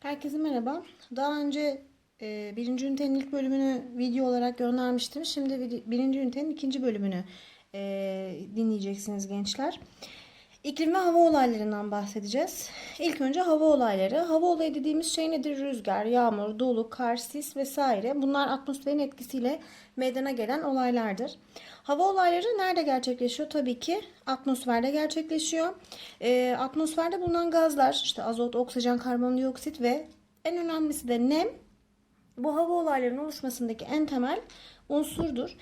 Herkese merhaba. Daha önce e, birinci ünitenin ilk bölümünü video olarak göndermiştim. Şimdi birinci ünitenin ikinci bölümünü e, dinleyeceksiniz gençler. İklim ve hava olaylarından bahsedeceğiz. İlk önce hava olayları. Hava olayı dediğimiz şey nedir? Rüzgar, yağmur, dolu, kar, sis vesaire. Bunlar atmosferin etkisiyle meydana gelen olaylardır. Hava olayları nerede gerçekleşiyor? Tabii ki atmosferde gerçekleşiyor. Ee, atmosferde bulunan gazlar, işte azot, oksijen, karbondioksit ve en önemlisi de nem bu hava olaylarının oluşmasındaki en temel unsurdur.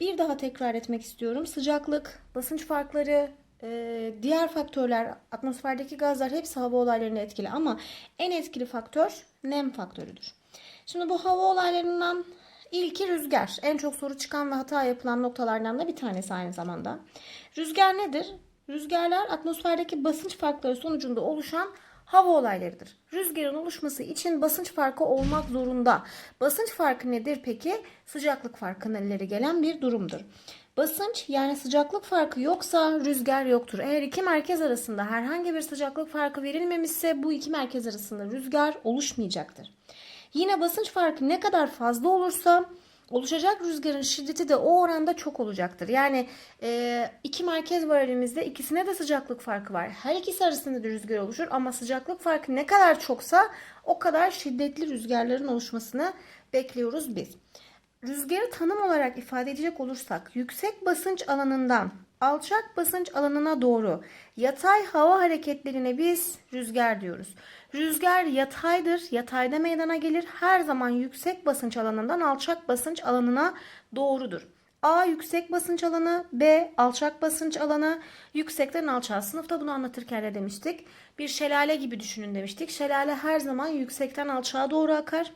Bir daha tekrar etmek istiyorum. Sıcaklık, basınç farkları, e, diğer faktörler, atmosferdeki gazlar hepsi hava olaylarını etkili ama en etkili faktör nem faktörüdür. Şimdi bu hava olaylarından ilki rüzgar. En çok soru çıkan ve hata yapılan noktalardan da bir tanesi aynı zamanda. Rüzgar nedir? Rüzgarlar atmosferdeki basınç farkları sonucunda oluşan hava olaylarıdır. Rüzgarın oluşması için basınç farkı olmak zorunda. Basınç farkı nedir peki? Sıcaklık farkından ileri gelen bir durumdur. Basınç yani sıcaklık farkı yoksa rüzgar yoktur. Eğer iki merkez arasında herhangi bir sıcaklık farkı verilmemişse bu iki merkez arasında rüzgar oluşmayacaktır. Yine basınç farkı ne kadar fazla olursa oluşacak rüzgarın şiddeti de o oranda çok olacaktır. Yani e, iki merkez var elimizde ikisine de sıcaklık farkı var. Her ikisi arasında da rüzgar oluşur ama sıcaklık farkı ne kadar çoksa o kadar şiddetli rüzgarların oluşmasını bekliyoruz biz. Rüzgarı tanım olarak ifade edecek olursak yüksek basınç alanından alçak basınç alanına doğru yatay hava hareketlerine biz rüzgar diyoruz. Rüzgar yataydır, yatayda meydana gelir. Her zaman yüksek basınç alanından alçak basınç alanına doğrudur. A yüksek basınç alanı, B alçak basınç alanı. Yüksekten alçağa sınıfta bunu anlatırken de demiştik. Bir şelale gibi düşünün demiştik. Şelale her zaman yüksekten alçağa doğru akar.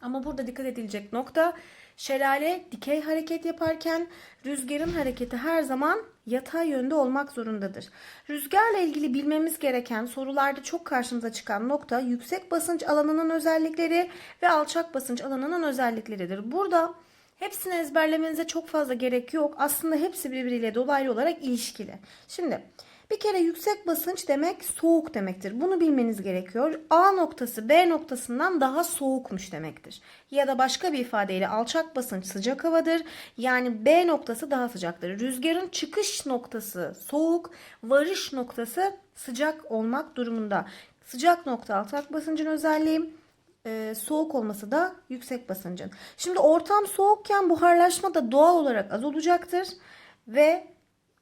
Ama burada dikkat edilecek nokta şelale dikey hareket yaparken rüzgarın hareketi her zaman yatay yönde olmak zorundadır. Rüzgarla ilgili bilmemiz gereken sorularda çok karşımıza çıkan nokta yüksek basınç alanının özellikleri ve alçak basınç alanının özellikleridir. Burada hepsini ezberlemenize çok fazla gerek yok. Aslında hepsi birbiriyle dolaylı olarak ilişkili. Şimdi bir kere yüksek basınç demek soğuk demektir. Bunu bilmeniz gerekiyor. A noktası B noktasından daha soğukmuş demektir. Ya da başka bir ifadeyle alçak basınç sıcak havadır. Yani B noktası daha sıcaktır. Rüzgarın çıkış noktası soğuk, varış noktası sıcak olmak durumunda. Sıcak nokta alçak basıncın özelliği e, soğuk olması da yüksek basıncın. Şimdi ortam soğukken buharlaşma da doğal olarak az olacaktır ve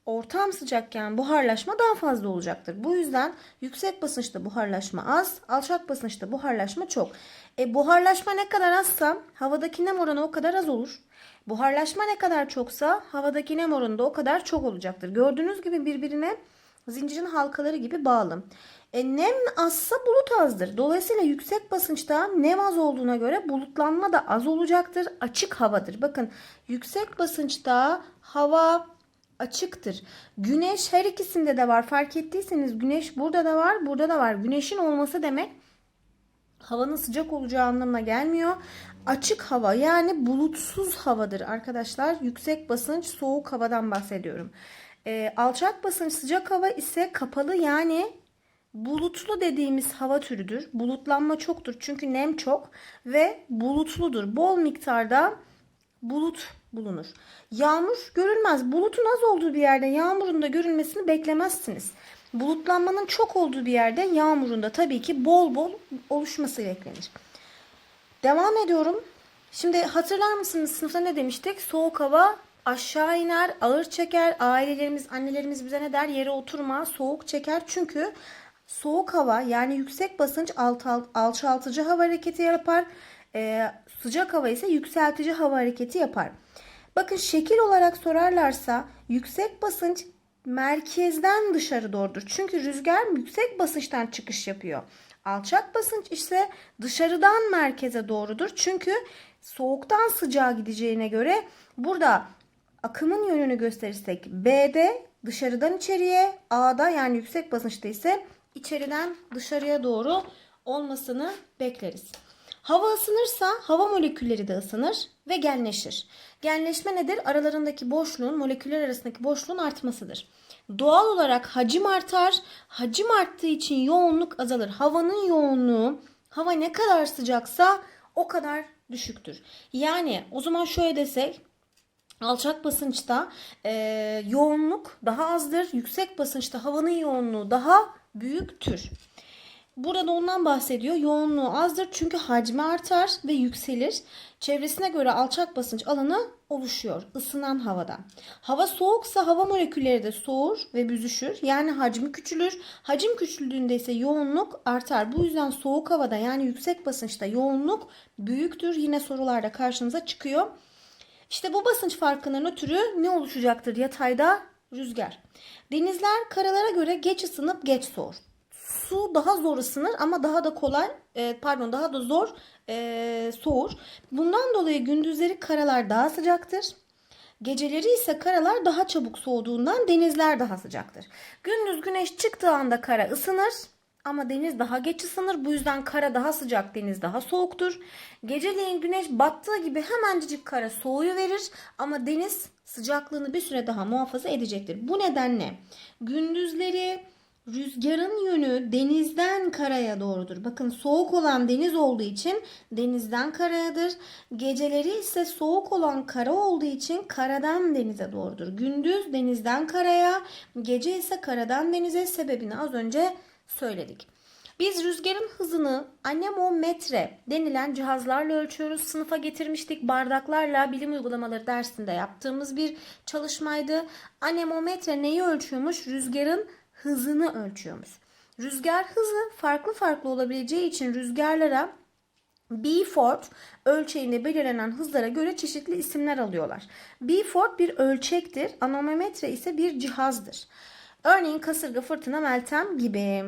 ortam sıcakken buharlaşma daha fazla olacaktır. Bu yüzden yüksek basınçta buharlaşma az, alçak basınçta buharlaşma çok. E, buharlaşma ne kadar azsa havadaki nem oranı o kadar az olur. Buharlaşma ne kadar çoksa havadaki nem oranı da o kadar çok olacaktır. Gördüğünüz gibi birbirine zincirin halkaları gibi bağlı. E, nem azsa bulut azdır. Dolayısıyla yüksek basınçta nem az olduğuna göre bulutlanma da az olacaktır. Açık havadır. Bakın yüksek basınçta hava açıktır. Güneş her ikisinde de var. Fark ettiyseniz güneş burada da var, burada da var. Güneşin olması demek havanın sıcak olacağı anlamına gelmiyor. Açık hava yani bulutsuz havadır arkadaşlar. Yüksek basınç soğuk havadan bahsediyorum. Ee, alçak basınç sıcak hava ise kapalı yani bulutlu dediğimiz hava türüdür. Bulutlanma çoktur çünkü nem çok ve bulutludur. Bol miktarda bulut bulunur. Yağmur görülmez. Bulutun az olduğu bir yerde yağmurun da görülmesini beklemezsiniz. Bulutlanmanın çok olduğu bir yerde yağmurun da tabii ki bol bol oluşması beklenir. Devam ediyorum. Şimdi hatırlar mısınız sınıfta ne demiştik? Soğuk hava aşağı iner, ağır çeker. Ailelerimiz, annelerimiz bize ne der? Yere oturma, soğuk çeker. Çünkü soğuk hava yani yüksek basınç alt, alt, alçaltıcı hava hareketi yapar. Ee, sıcak hava ise yükseltici hava hareketi yapar. Bakın şekil olarak sorarlarsa yüksek basınç merkezden dışarı doğrudur. Çünkü rüzgar yüksek basınçtan çıkış yapıyor. Alçak basınç ise dışarıdan merkeze doğrudur. Çünkü soğuktan sıcağa gideceğine göre burada akımın yönünü gösterirsek B'de dışarıdan içeriye, A'da yani yüksek basınçta ise içeriden dışarıya doğru olmasını bekleriz. Hava ısınırsa hava molekülleri de ısınır ve genleşir. Genleşme nedir? Aralarındaki boşluğun, moleküller arasındaki boşluğun artmasıdır. Doğal olarak hacim artar. Hacim arttığı için yoğunluk azalır. Havanın yoğunluğu Hava ne kadar sıcaksa o kadar düşüktür. Yani o zaman şöyle desek Alçak basınçta e, yoğunluk daha azdır. Yüksek basınçta havanın yoğunluğu daha büyüktür. Burada ondan bahsediyor. Yoğunluğu azdır çünkü hacmi artar ve yükselir. Çevresine göre alçak basınç alanı oluşuyor ısınan havada. Hava soğuksa hava molekülleri de soğur ve büzüşür. Yani hacmi küçülür. Hacim küçüldüğünde ise yoğunluk artar. Bu yüzden soğuk havada yani yüksek basınçta yoğunluk büyüktür. Yine sorularda karşınıza çıkıyor. İşte bu basınç farkının ötürü ne oluşacaktır yatayda? Rüzgar. Denizler karalara göre geç ısınıp geç soğur. Su daha zor ısınır ama daha da kolay e, pardon daha da zor e, soğur. Bundan dolayı gündüzleri karalar daha sıcaktır. Geceleri ise karalar daha çabuk soğuduğundan denizler daha sıcaktır. Gündüz güneş çıktığı anda kara ısınır ama deniz daha geç ısınır. Bu yüzden kara daha sıcak, deniz daha soğuktur. Geceleyin güneş battığı gibi hemencik kara soğuyu verir ama deniz sıcaklığını bir süre daha muhafaza edecektir. Bu nedenle gündüzleri rüzgarın yönü denizden karaya doğrudur. Bakın soğuk olan deniz olduğu için denizden karayadır. Geceleri ise soğuk olan kara olduğu için karadan denize doğrudur. Gündüz denizden karaya, gece ise karadan denize sebebini az önce söyledik. Biz rüzgarın hızını anemometre denilen cihazlarla ölçüyoruz. Sınıfa getirmiştik bardaklarla bilim uygulamaları dersinde yaptığımız bir çalışmaydı. Anemometre neyi ölçüyormuş? Rüzgarın hızını ölçüyormuş. Rüzgar hızı farklı farklı olabileceği için rüzgarlara Beaufort ölçeğinde belirlenen hızlara göre çeşitli isimler alıyorlar. Beaufort bir ölçektir, anemometre ise bir cihazdır. Örneğin kasırga, fırtına, meltem gibi.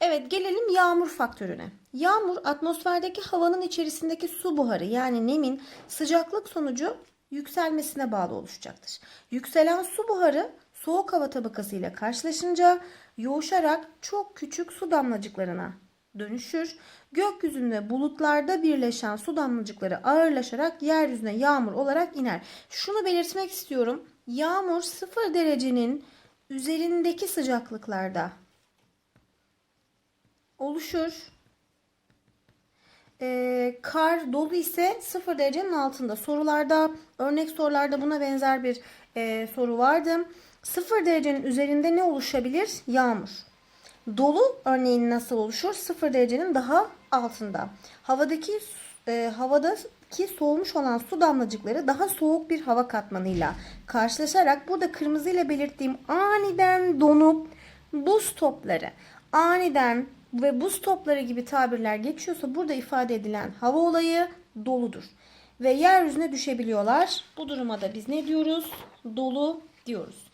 Evet gelelim yağmur faktörüne. Yağmur atmosferdeki havanın içerisindeki su buharı yani nemin sıcaklık sonucu yükselmesine bağlı oluşacaktır. Yükselen su buharı soğuk hava tabakası ile karşılaşınca yoğuşarak çok küçük su damlacıklarına dönüşür. Gökyüzünde bulutlarda birleşen su damlacıkları ağırlaşarak yeryüzüne yağmur olarak iner. Şunu belirtmek istiyorum. Yağmur 0 derecenin üzerindeki sıcaklıklarda oluşur. Ee, kar dolu ise 0 derecenin altında. Sorularda, örnek sorularda buna benzer bir e, soru vardı. 0 derecenin üzerinde ne oluşabilir? Yağmur. Dolu örneğin nasıl oluşur? 0 derecenin daha altında. Havadaki e, havadaki soğumuş olan su damlacıkları daha soğuk bir hava katmanıyla karşılaşarak burada kırmızı ile belirttiğim aniden donup buz topları aniden ve buz topları gibi tabirler geçiyorsa burada ifade edilen hava olayı doludur. Ve yeryüzüne düşebiliyorlar. Bu duruma da biz ne diyoruz? Dolu diyoruz.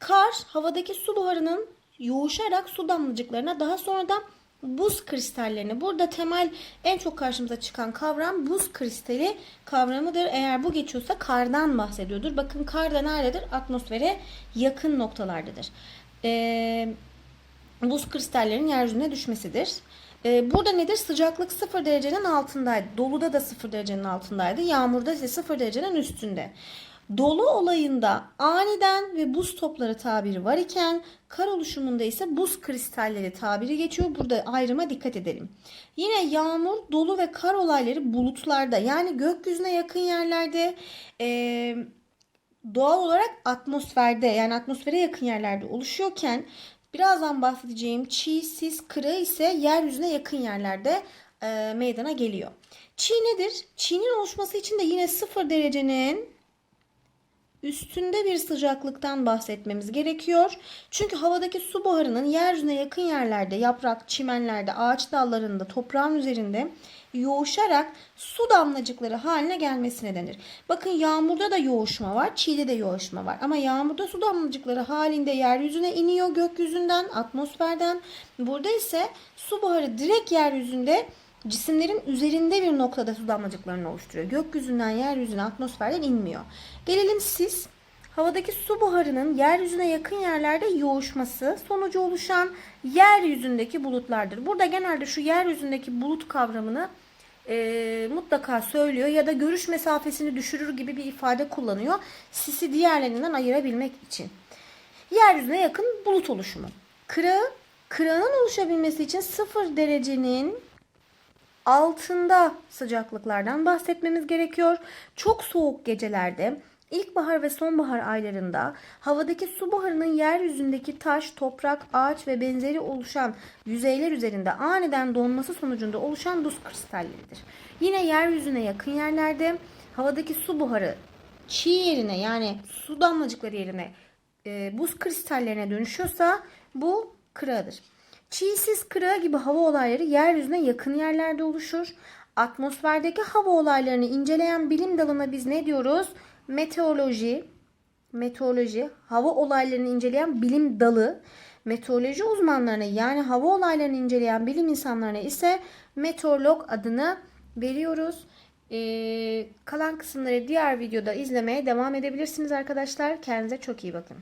Kar havadaki su buharının yoğuşarak su damlacıklarına daha sonra da buz kristallerini. Burada temel en çok karşımıza çıkan kavram buz kristali kavramıdır. Eğer bu geçiyorsa kardan bahsediyordur. Bakın kar da nerededir? Atmosfere yakın noktalardadır. Ee, buz kristallerinin yeryüzüne düşmesidir. Ee, burada nedir? Sıcaklık 0 derecenin altındaydı. Doluda da 0 derecenin altındaydı. Yağmurda ise 0 derecenin üstünde. Dolu olayında aniden ve buz topları tabiri var iken kar oluşumunda ise buz kristalleri tabiri geçiyor. Burada ayrıma dikkat edelim. Yine yağmur, dolu ve kar olayları bulutlarda yani gökyüzüne yakın yerlerde ee, doğal olarak atmosferde yani atmosfere yakın yerlerde oluşuyorken birazdan bahsedeceğim çiğ, sis, kırığı ise yeryüzüne yakın yerlerde e, meydana geliyor. Çiğ nedir? Çiğnin oluşması için de yine 0 derecenin üstünde bir sıcaklıktan bahsetmemiz gerekiyor. Çünkü havadaki su buharının yeryüzüne yakın yerlerde, yaprak, çimenlerde, ağaç dallarında, toprağın üzerinde yoğuşarak su damlacıkları haline gelmesine denir. Bakın yağmurda da yoğuşma var, çiğde de yoğuşma var. Ama yağmurda su damlacıkları halinde yeryüzüne iniyor gökyüzünden, atmosferden. Burada ise su buharı direkt yeryüzünde cisimlerin üzerinde bir noktada su damlacıklarını oluşturuyor. Gökyüzünden yeryüzüne atmosferden inmiyor. Gelelim sis. Havadaki su buharının yeryüzüne yakın yerlerde yoğuşması sonucu oluşan yeryüzündeki bulutlardır. Burada genelde şu yeryüzündeki bulut kavramını e, mutlaka söylüyor ya da görüş mesafesini düşürür gibi bir ifade kullanıyor. Sisi diğerlerinden ayırabilmek için. Yeryüzüne yakın bulut oluşumu. Kırağı, kırağın oluşabilmesi için 0 derecenin altında sıcaklıklardan bahsetmemiz gerekiyor. Çok soğuk gecelerde ilkbahar ve sonbahar aylarında havadaki su buharının yeryüzündeki taş, toprak, ağaç ve benzeri oluşan yüzeyler üzerinde aniden donması sonucunda oluşan buz kristalleridir. Yine yeryüzüne yakın yerlerde havadaki su buharı çiğ yerine yani su damlacıkları yerine e, buz kristallerine dönüşüyorsa bu kırağıdır. Çiğsiz kırağı gibi hava olayları yeryüzüne yakın yerlerde oluşur. Atmosferdeki hava olaylarını inceleyen bilim dalına biz ne diyoruz? Meteoroloji, meteoroloji, hava olaylarını inceleyen bilim dalı. Meteoroloji uzmanlarına yani hava olaylarını inceleyen bilim insanlarına ise meteorolog adını veriyoruz. Ee, kalan kısımları diğer videoda izlemeye devam edebilirsiniz arkadaşlar. Kendinize çok iyi bakın.